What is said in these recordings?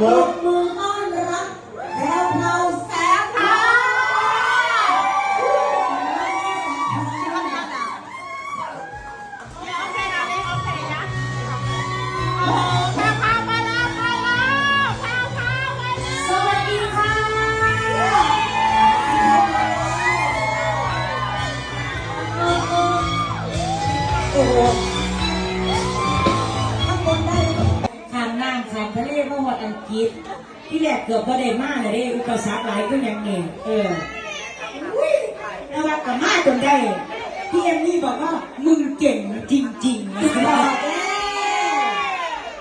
มปรกมือต้อนรับแพรวพราวแสงค่ะสวัสดีค่ะ โอ้โห ที่แรกเกือบบ่ได้มาเลยเด้อุปสรรคหลายก็ยังเองเอออุ้ยแล้วว่ากับมาจนได้พี่เอ็มนี่บอกว่ามึงเก่งจริงๆบอกแล้ว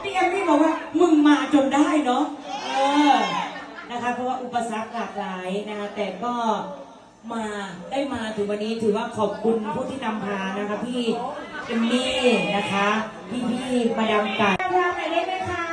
พี่เอ็มนี่บอกว่ามึงมาจนได้เนาะเออนะคะเพราะว่าอุปสรรคหลากหลายนะคะแต่ก็มาได้มาถึงวันนี้ถือว่าขอบคุณผู้ที่นำพานะคะพี่เอมมี่นะคะพี่พี่ๆมาดามไก่ทำหน่อยได้ไหมคะ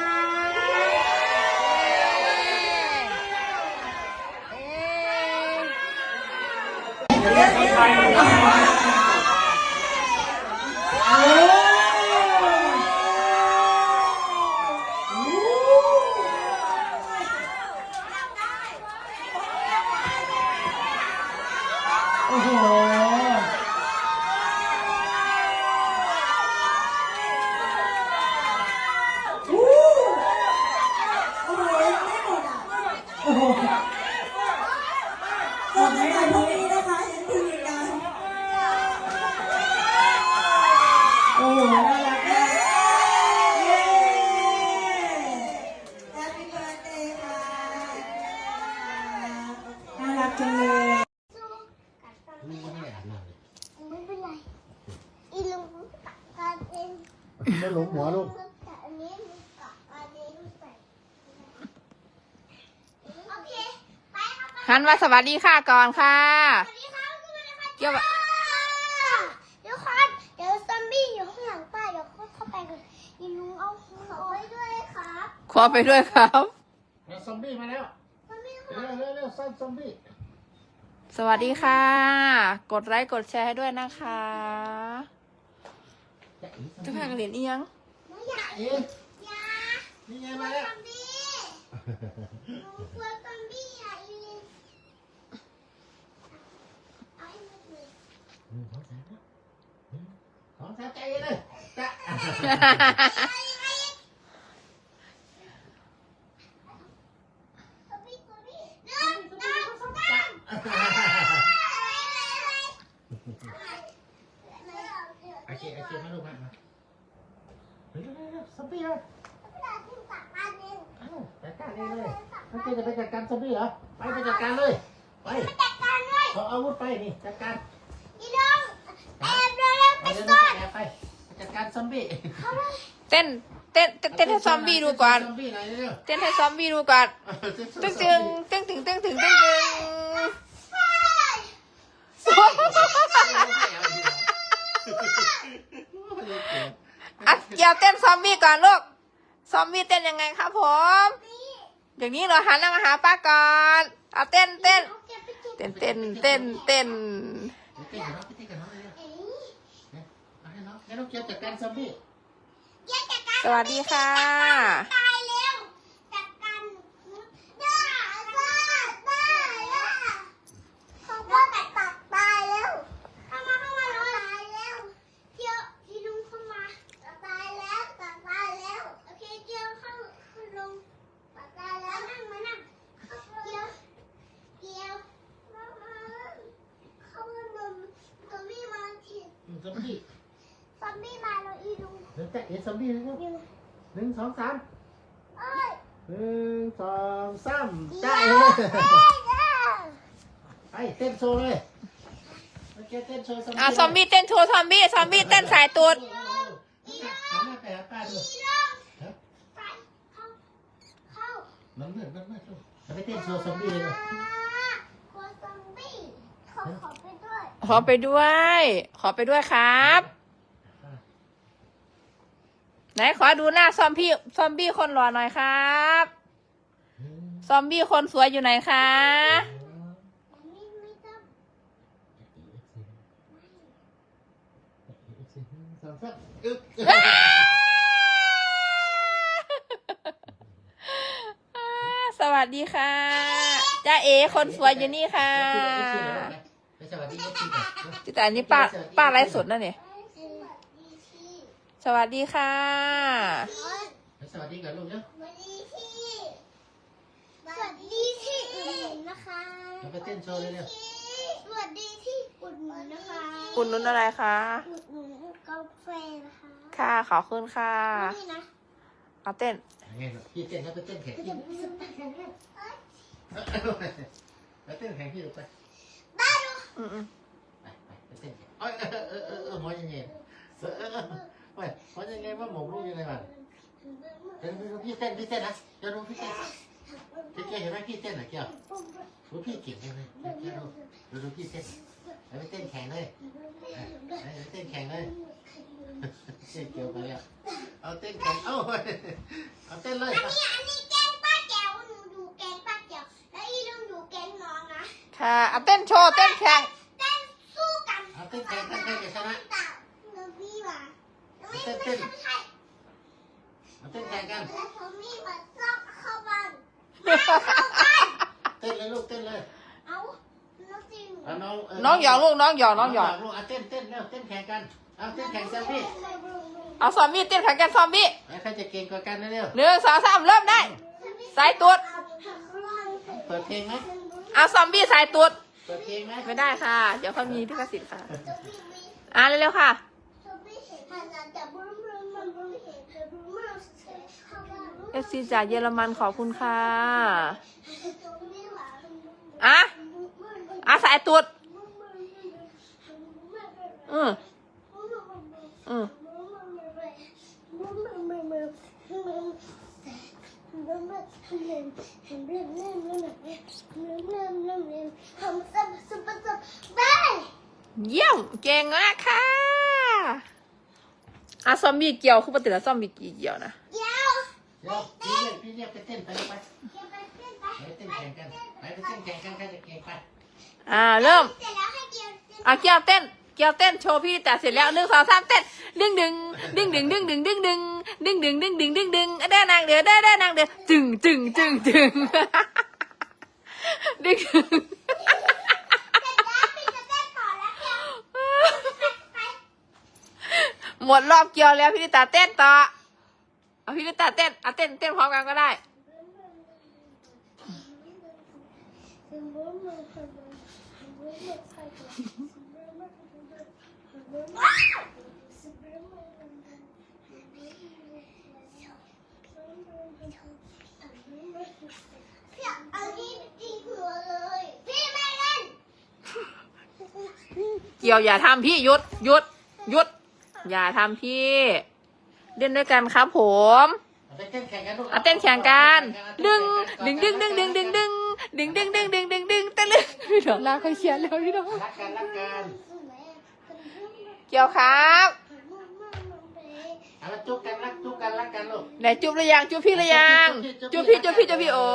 โอ้โห โอ้โหไม่หมดอะ โอ้โหหมดไม่หมดพรุ่งนี้นะคะเห็นคุณอีกนะ โอ้โหน่ารักมากเย้ Happy birthday ค่ะน่ารักจังเลยไม่เป็นไร อีลุงกัดกันเองไม่หลงหัวลูกกัดอันนี้มันกัดอันนี้ไปโอเค ไปครับไปหันมาสวัสดีค่ะก่อนค่ะสวัสดีครับคุณผู้ชมเกี่ยวกับเดี๋ยวครับเดี๋ยวซอมบี้อยู่ข้างหลังป้าเดี๋ยว เข้าเข้าไปกันอีลุงเอาหัวไปด้วยครับขอไปด้วยครับแล้วซอมบี้มาแล้วซอมบี้เร็วเร็วเร็วซ่อนซอมบี้สวัสดีค่ะ กดไลค์กดแชร์ให้ด้วยนะคะจะอีจะพากันเรียนเอียงหนูอยากเอ๊ะอยานี่ไงกลัวมาแล้วซอมบี้หนูกลัวซอมบี้อะอีลิงเอาให้หมดเลยสองสามใจเลยจะซอมบี้ซอมบี้หนึ่งสอ งสามโอเคโอเคมาลูกมามาเร็วเร็วเร็วซอมบี้เลยเอ้าจัดการเองเลยถ้าเจจะไปจัดการซอมบี้เหรอไปไปจัดการเลยไปเออาวุธไปนี่จัดการเอาเดี๋ยวนี้แอบไปไป การซอมบี้เต้นเต้นเต้นเต้นให้ซอมบี้ดูก่อน ซอมบี้หน่อยเร็วเต้นให้ซอมบี้ดูก่อนๆตึ้งตึงตึ้งถึงตึ้งถึงตึ้งตึงอะเกี่ยวเต้นซอมบี้ก่อนลูก ซอมบี้เต้นยังไงครับผม อย่างนี้เหรอหันหน้ามาหาป้าก่อน เอาเต้นเต้น เต้นเต้นเต้นเต้น เต้น น้องให้น้องเกียวจัดการซอมบี้ สวัสดีค่ะ ตายเร็วจัดการได้ได้ได้ได้เขาก็ตัดตัดตายแล้วเข้ามาเข้ามาตายแล้วเกี่ยวพี่ลุงเข้ามาตายแล้วตัดตายแล้วโอเคเกี่ยวเข้าเข้าลงตัดตายแล้วนั่งมานั่งเกี่ยวเกี่ยวมามาเข้ามาลงตัวพี่มาที อืมซอมบี้ ซอมบี้มาแล้วอีลุง เดี๋ยวจะเอ็นซอมบี้นะครับ อยู่ หนึ่งส องสามเอ้ยหนึ่งสองสามจ้าเอ้เอ๋ยเอ้ยเอ้ยไปเต้นโชว์เลยโอเคเต้นโชว์ซอมบี้อะซอมบี้เต้นโชว์ซอมบี้ซอมบี้เต้นสายตูดหันหน้าไปหาป้าดูอีลุงครับไปเข้าเข้ามันมืดมันมืดลูกเราไปเต้นโชว์ซอมบี้เลยลูกกลัวซอมบี้ขอขอไปด้วย ขอไปด้วย ขอไปด้วยครับ ไหนขอดูหน้าซอมบี้ซอมบี้คนหล่อหน่อยครับ ซอมบี้คนสวยอยู่ไหนคะไม่ไม่ต้องสองสามอึ๊บอ่าวัสดีค่ะจ้าเอคนสวยอยู่นี่ค่ะไปสวัสดีเอฟซีก่อนแต่อันนี้ป้าป้าไลฟ์สดนะเนี่ย สวัสดีค่ะไปสวัสดีก่อนลูกเนาะสวัสดีที่สวัสดีที่อุ่นนะคะเราไปเต้นโชว์เลยเร็วสวัสดีที่อุ่นนะคะคุณนุ้นอะไรคะอุ่นกาแฟนะคะค่ะขอบคุณค่ะนี่นะเอาเต้นไงพี่เต้นแล้วไปเต้นแข่งพี่ไปเต้นแข่งพี่ลูกไปบ้าดูอืมอืมไปไปไปเต้นแข่งเออเออเออเออเออหัวยังไง เออเออเออหัวยังไงว่าหมกลูกยังไงบ้างเดี๋ยวดูพี่เต้นพี่เต้นนะเดี๋ยวดูพี่เต้นพี่เต้นเห็นไหมพี่เต้นอะเกี่ยวดูพี่เก่งจังเลยเกี่ยวดูดูพี่เต้นไปเต้นแข่งเลยไปเต้นแข่งเลยเต้นเกี่ยวไปแล้วเอาเต้นแข่งเอาเอาเต้นเลยอันนี้อันนี้แกงป้าแจ๋วหนูดูแกงป้าแจ๋วแล้วอีลุงดูแกงน้องนะค่ะเอาเต้นโชว์เต้นแข่งเต้นสู้กันเอาเต้นแข่งกันใครจะชนะเต่าหนูพี่ว่ะ ไม่เต้นไม่เต้นใช่เอาเต้นแข่งกัน แล้วผมมีมาซ่องเข้าบ้านเต้นเลยลูกเต้นเลยเอาน้องจริงเอาน้องเน้องหยองลูกน้องหยองน้องหยองลูกเอาเต้นเต้นเร็วเต้นแข่งกันเอาเต้นแข่งเซลฟี่เอาซอมบี้เต้นแข่งกันซอมบี้แล้วใครจะเก่งกว่ากันเร็วหนึ่งสองสามเริ่มได้ สายตูดๆเปิดเพลงไหมเอาซอมบี้สายตูดเปิดเพลงไหมไม่ได้ค่ะ เดี๋ยวเขามีลิขสิทธิ์ค่ะ อ่านเร็วๆค่ะ เอฟซีจากเยอรมันขอบคุณค่ะอะอะสายตูดอืมอืมเยี่ยมเก่งมากค่ะ อะซอมบี้เกี่ยวคือปกติแล้วซอมบี้กี่เกี่ยวนะเดี๋ยวพี่เรียกพี่เรียกไปเต้นไปเลยไปไปเต้นแข่งกันไปไปเต้นแข่งกันใครจะเก่งไปอ่าเริ่มเสร็จแล้วให้เกียวอะเกี่ยวเต้นเกี่ยวเต้นโชว์พี่แต่เสร็จแล้วหนึ่งสองสามเต้นดึงดึงดึงดึงดึงดึงดึงดึงดึงดึงดึงดึงดึงดึงเด้อนางเดือเด้อเด้อนางเดือจึงจึงจึงจึงดึงดึง พี่จะเต้นต่อแล้วเกียวไป หมดรอบเกี่ยวแล้วพี่ลิตาเต้นต่อเอาพี่ลิตาเต้นเอาเต้นเต้นพร้อมกันก็ได้ พี่เอานี่ตีหัวเลย พี่ไม่เล่น เกี่ยวอย่าทำพี่หยุดหยุดหยุด อย่าทำพี่เล่นด้วยกันครับผมเอาไปเต้นแข่งกันลูกเอาเต้นแข่งกัน ดึง ดึงดึงดึงดึงดึงดึงดึงดึงดึงดึงดึงดึงเต้นเลยพี่น้องลาเขาเชียร์แล้วพี่น้องรักกันรักกันเกี่ยวครับเอาละจุ๊บกันรักจุ๊บกันรักกันลูกไหนจุ๊บหรือยังจุ๊บพี่หรือยังจุ๊บพี่จุ๊บพี่จุ๊บพี่โอ้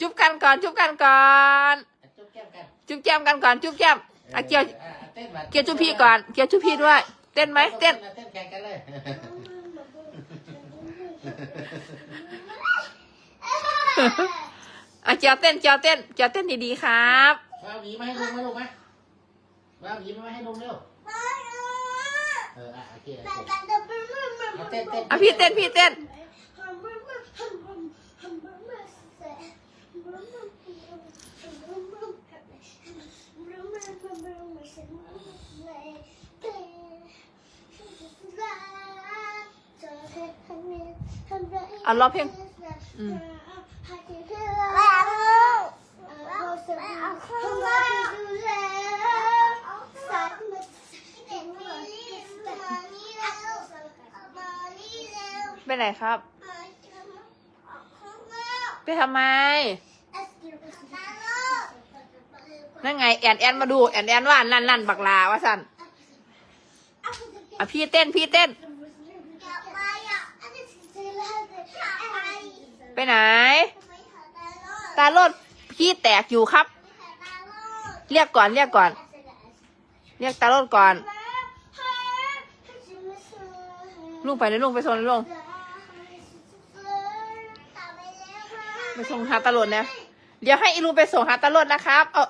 จุ๊บกันก่อนจุ๊บกันก่อนจุ๊บแก้มกันจุ๊บแก้มกันก่อนจุ๊บแก้มอะเกี่ยวอะ เต้นมาเกี่ยวจุ๊บพี่ก่อน เกี่ยวจุ๊บพี่ด้วย เต้นไหมเต้นเต้นแข่งกันเลย อะเกี่ยวเต้นเกี่ยวเต้นเกี่ยวเต้นดีๆครับ มาเอาหวีมาให้ลุงมาลูกไหมมาเอาหวีมาให้ลุงเร็ว เอออะโอเคโอเคเอาเต้นเต้น อะพี่เต้นพี่เต้น อะร้องเพลงอืมไปไหนครับ ไปทำไม นั่นไง แอนแอนมาดู แอนแอนว่านั่นนั่นบักลาว่าสันอะพี่เต้นพี่เต้น ไปไหน ตาโลดพี่แตกอยู่ครับ เรียกก่อนเรียกก่อน เรียกตาโลดก่อน ลุงไปเลยลุงไปโซนลุงไปส่งหาตำรวจนะเดี๋ยวให้อีลูไปส่งหาตำรวจนะครับเอา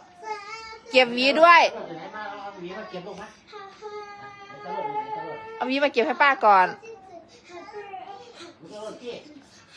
เก็บวีด้วย เอาวีมาเก็บลูกมาตำรวจอน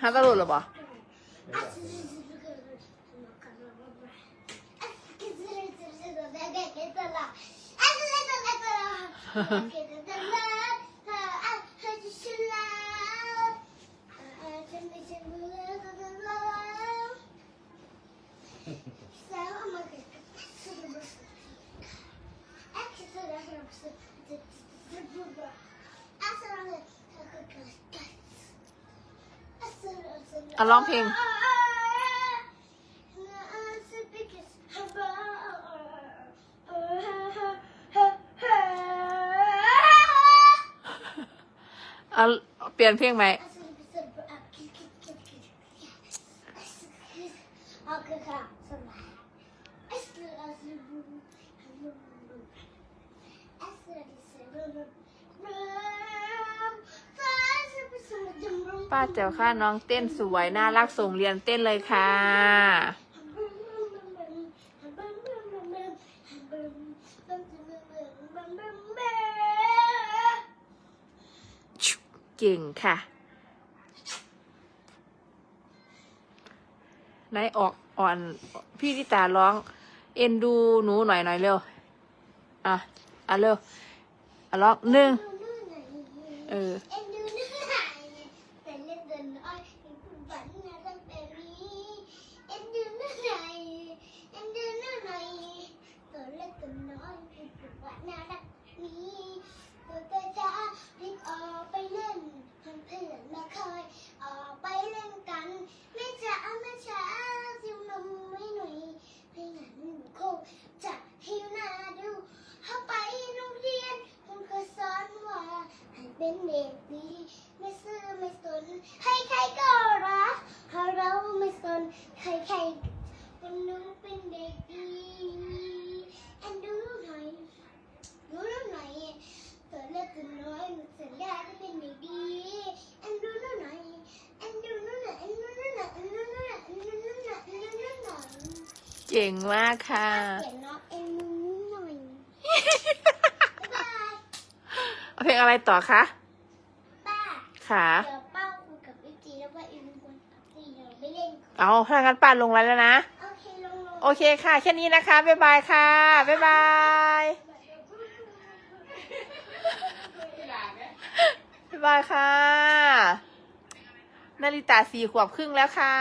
Hagalola? อะร้องเพลง เอาเปลี่ยนเพลงไหม ป้าเจ๋วค่ะน้องเต้นสวยน่ารักส่งเรียนเต้นเลยค่ะ เก่งค่ะไหนออกอ่อนพี่ทิตาร้อง เอ็นดูหนูหน่อยหน่อยเร็ว อะ อะเร็วอะร้องหนึ่งเออ เอ็นดูนึกหายแต่เล่นเดินอ้อยยังคุณฝันนะตั้งแต่นี้เอ็นดูนึกหายเอ็นดูนึกหน่อยตัวเล็กตัวน้อยคือคุณฝันน่ารักนี้ตัวเตยจ้ารีบออกไปเล่นเพื่อนเพื่อนมาคอยออกไปเล่นกันไม่จะเอาไม่ช้าจิ้มนมไม่หน่อยไม่งั้นคงจะหิวหน้าดูเข้าไปโรงเรียนคุณเคยสอนว่า ให้เป็นเด็กดีไม่ซื่อไม่สนใครใครๆก็รักถ้าเราไม่สนใครใครๆคนนึงเป็นเด็กดีแอนดูหน่อยดูหน่อยตัวเล็กตัวน้อยหนูสัญญาจะเป็นเด็กดีแอนดูหน่อยแอนดูหน่อยแอนดูหน่อยแอนดูหน่อยแอนดูหน่อยแอนดูหน่อยแอนดูหน่อย เก่งมากค่ะ เขียนน้องแอนดูหน่อยบ๊ายบายเอาเพลงอะไรต่อคะป้าค่ะ เดี๋ยวป้าคุยกับพี่จีแล้วว่าอีลุงควรกับพี่เราไม่เล่นเอาถ้างั้นป้าลงไลน์แล้วนะ โอเคลงลง โอเคค่ะ แค่นี้นะคะ บ๊ายบายค่ะ บ๊ายบาย บ๊ายบายค่ะ นาริตาสี่ขวบครึ่งแล้วค่ะ